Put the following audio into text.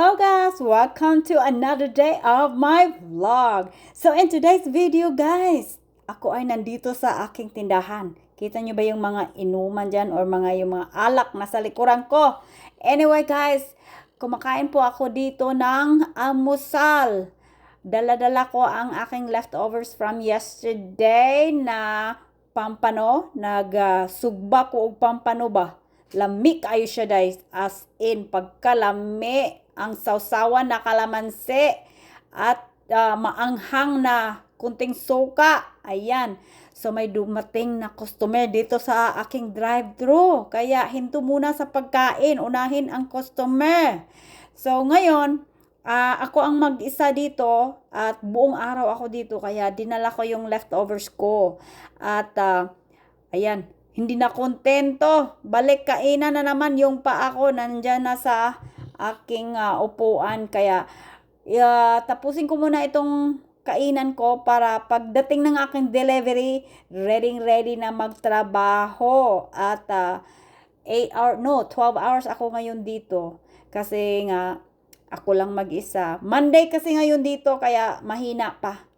Hello guys! Welcome to another day of my vlog. So in today's video guys, ako ay nandito sa aking tindahan. Kita nyo ba yung mga inuman dyan or mga yung mga alak na sa likuran ko? Anyway guys, kumakain po ako dito ng amusal. Dala-dala ko ang aking leftovers from yesterday na pampano. Nag-sugba ko og pampano ba? Lami kayo siya guys. As in, pagkalami, ang sausawan na kalamansi at ah, maanghang na kunting suka. Ayan. So may dumating na customer dito sa aking drive-thru. Kaya hinto muna sa pagkain. Unahin ang customer. So ngayon, ah, ako ang mag-isa dito at buong araw ako dito. Kaya dinala ko yung leftovers ko. At ah, ayan, hindi na kontento. Balik kainan na naman yung pa ako nandyan na sa aking ah, upuan. Kaya ah, tapusin ko muna itong kainan ko para pagdating ng aking delivery, ready ready na magtrabaho. At ah, 8 hour, no, 12 hours ako ngayon dito. Kasi nga, ako lang mag-isa. Monday kasi ngayon dito, kaya mahina pa.